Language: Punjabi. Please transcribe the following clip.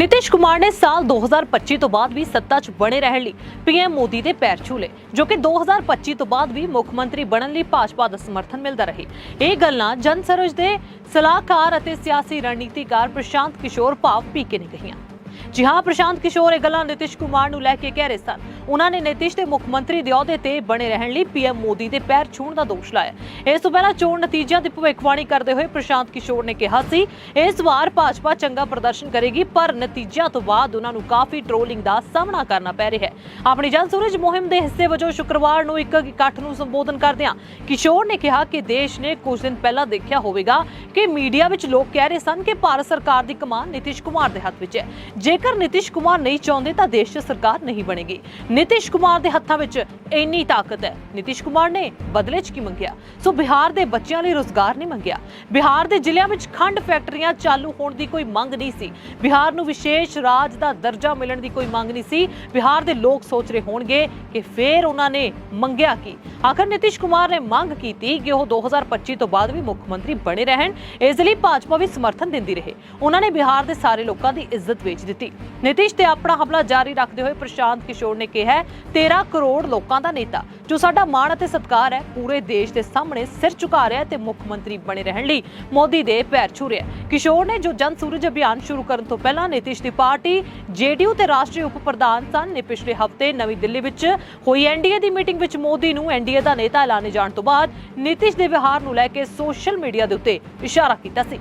ਨਿਤਿਸ਼ ਕੁਮਾਰ ਨੇ ਸਾਲ 2025 ਤੋਂ ਬਾਅਦ ਵੀ ਸੱਤਾ 'ਚ ਬਣੇ ਰਹਿਣ ਲਈ ਪੀਐਮ ਮੋਦੀ ਦੇ ਪੈਰ ਛੂਲੇ, ਜੋ ਕਿ 2025 ਤੋਂ ਬਾਅਦ ਵੀ ਮੁੱਖ ਮੰਤਰੀ ਬਣਨ ਲਈ ਭਾਜਪਾ ਦਾ ਸਮਰਥਨ ਮਿਲਦਾ ਰਹੇ। ਇਹ ਗੱਲਾਂ ਜਨ ਸਰੋਜ ਦੇ ਸਲਾਹਕਾਰ ਅਤੇ ਸਿਆਸੀ ਰਣਨੀਤੀਕਾਰ ਪ੍ਰਸ਼ਾਂਤ ਕਿਸ਼ੋਰ ਭਾਵ ਪੀਕੇ ਨੇ ਕਹੀਆਂ। ਜੀ ਹਾਂ, ਪ੍ਰਸ਼ਾਂਤ ਕਿਸ਼ੋਰ, ਇਹ ਗੱਲਾਂ ਨਿਤਿਸ਼ ਕੁਮਾਰ ਨੂੰ ਲੈ ਕੇ ਕਹਿ ਰਹੇ ਸਨ। ਉਹਨਾਂ ਨੇ ਨਿਤਿਸ਼ ਦੇ ਮੁੱਖ ਮੰਤਰੀ ਦੇ ਅਹੁਦੇ ਤੇ ਬਣੇ ਰਹਿਣ ਲਈ ਪੀਐਮ ਮੋਦੀ ਦੇ ਪੈਰ ਛੂਹਣ ਦਾ ਦੋਸ਼ ਲਾਇਆ। ਇਸ ਤੋਂ ਪਹਿਲਾਂ ਚੋਣ ਨਤੀਜਿਆਂ ਦੀ ਭਵਿੱਖਬਾਣੀ ਕਰਦੇ ਹੋਏ ਪ੍ਰਸ਼ਾਂਤ ਕਿਸ਼ੋਰ ਨੇ ਕਿਹਾ ਸੀ, ਇਸ ਵਾਰ ਭਾਜਪਾ ਚੰਗਾ ਪ੍ਰਦਰਸ਼ਨ ਕਰੇਗੀ, ਪਰ ਨਤੀਜਿਆਂ ਤੋਂ ਬਾਅਦ ਉਹਨਾਂ ਨੂੰ ਕਾਫੀ ਟ੍ਰੋਲਿੰਗ ਦਾ ਸਾਹਮਣਾ ਕਰਨਾ ਪੈ ਰਿਹਾ ਹੈ। ਆਪਣੀ ਜਨ ਸੂਰਜ ਮੁਹਿੰਮ ਦੇ ਹਿੱਸੇ ਵਜੋਂ ਸ਼ੁੱਕਰਵਾਰ ਨੂੰ ਇੱਕ ਇਕੱਠ ਨੂੰ ਸੰਬੋਧਨ ਕਰਦਿਆਂ ਕਿਸ਼ੋਰ ਨੇ ਕਿਹਾ ਕਿ ਦੇਸ਼ ਨੇ ਕੁਝ ਦਿਨ ਪਹਿਲਾਂ ਦੇਖਿਆ ਹੋਵੇਗਾ ਕਿ ਮੀਡੀਆ ਵਿੱਚ ਲੋਕ ਕਹਿ ਰਹੇ ਸਨ ਕਿ ਭਾਰਤ ਸਰਕਾਰ ਦੀ ਕਮਾਨ ਨਿਤਿਸ਼ ਕੁਮਾਰ ਦੇ ਹੱਥ ਵਿੱਚ ਹੈ। ਜੇਕਰ ਨਿਤਿਸ਼ ਕੁਮਾਰ ਨਹੀਂ ਚਾਹੁੰਦੇ ਤਾਂ ਦੇਸ਼ 'ਚ ਸਰਕਾਰ ਨਹੀਂ ਬਣੇਗੀ। ਨਿਤਿਸ਼ ਕੁਮਾਰ ਦੇ ਹੱਥਾਂ ਵਿੱਚ ਇੰਨੀ ਤਾਕਤ ਹੈ। ਨਿਤਿਸ਼ ਕੁਮਾਰ ਨੇ ਬਦਲੇ 'ਚ ਕੀ ਮੰਗਿਆ? ਸੋ ਬਿਹਾਰ ਦੇ ਬੱਚਿਆਂ ਲਈ ਰੋਜ਼ਗਾਰ ਨਹੀਂ ਮੰਗਿਆ। ਬਿਹਾਰ ਦੇ ਜ਼ਿਲ੍ਹਿਆਂ ਵਿੱਚ ਖੰਡ ਫੈਕਟਰੀਆਂ ਚਾਲੂ ਹੋਣ ਦੀ ਕੋਈ ਮੰਗ ਨਹੀਂ ਸੀ। ਬਿਹਾਰ ਨੂੰ ਵਿਸ਼ੇਸ਼ ਰਾਜ ਦਾ ਦਰਜਾ ਮਿਲਣ ਦੀ ਕੋਈ ਮੰਗ ਨਹੀਂ ਸੀ। ਬਿਹਾਰ ਦੇ ਲੋਕ ਸੋਚ ਰਹੇ ਹੋਣਗੇ ਕਿ ਫੇਰ ਉਹਨਾਂ ਨੇ ਮੰਗਿਆ ਕੀ? ਆਖਰ ਨਿਤਿਸ਼ ਕੁਮਾਰ ਨੇ ਮੰਗ ਕੀਤੀ ਕਿ ਉਹ 2025 ਤੋਂ ਬਾਅਦ ਵੀ ਮੁੱਖ ਮੰਤਰੀ ਬਣੇ ਰਹਿਣ। ਇਸ ਲਈ ਭਾਜਪਾ ਵੀ ਸਮਰਥਨ ਦਿੰਦੀ ਰਹੇ। ਉਹਨਾਂ ਨੇ ਬਿਹਾਰ ਦੇ ਸਾਰੇ ਲੋਕਾਂ ਦੀ ਇੱਜ਼ਤ ਵੇਚ ਦਿੱਤੀ। ਨਿਤਿਸ਼ ਤੇ ਆਪਣਾ ਹਮਲਾ ਜਾਰੀ ਰੱਖਦੇ ਹੋਏ ਪ੍ਰਸ਼ਾਂਤ ਕਿਸ਼ੋਰ ਨੇ ਕਿਹਾ 13 ਕਰੋੜ ਲੋਕਾਂ ਦਾ ਨੇਤਾ, ਜੋ ਸਾਡਾ ਮਾਣ ਅਤੇ ਸਤਿਕਾਰ ਹੈ, ਪੂਰੇ ਦੇਸ਼ ਦੇ ਸਾਹਮਣੇ ਸਿਰ ਝੁਕਾ ਰਿਹਾ ਤੇ ਮੁੱਖ ਮੰਤਰੀ ਬਣੇ ਰਹਿਣ ਲਈ ਮੋਦੀ ਦੇ ਪੈਰ ਛੂ ਰਿਹਾ ਕਿਸ਼ੋਰ ਨੇ ਜੋ ਜਨ ਸੂਰਜ ਅਭਿਆਨ ਸ਼ੁਰੂ ਕਰਨ ਤੋਂ ਪਹਿਲਾਂ ਨਿਤਿਸ਼ ਦੀ ਪਾਰਟੀ, ਜੇਡੀਯੂ ਤੇ ਰਾਸ਼ਟਰੀ ਉਪ ਪ੍ਰਧਾਨ ਸਨ। ਨੇ ਪਿਛਲੇ ਹਫ਼ਤੇ ਨਵੀਂ ਦਿੱਲੀ ਵਿੱਚ ਹੋਈ ਐਨਡੀਏ ਦੀ ਮੀਟਿੰਗ ਵਿੱਚ ਮੋਦੀ ਨੂੰ ਐਨਡੀਏ ਦਾ ਨੇਤਾ ਐਲਾਨੇ ਜਾਣ ਤੋਂ ਬਾਅਦ ਨਿਤਿਸ਼ ਦੇ ਵਿਹਾਰ ਨੂੰ ਲੈ ਕੇ ਸੋਸ਼ਲ ਮੀਡੀਆ ਦੇ ਉੱਤੇ ਇਸ਼ਾਰਾ ਕੀਤਾ ਸੀ।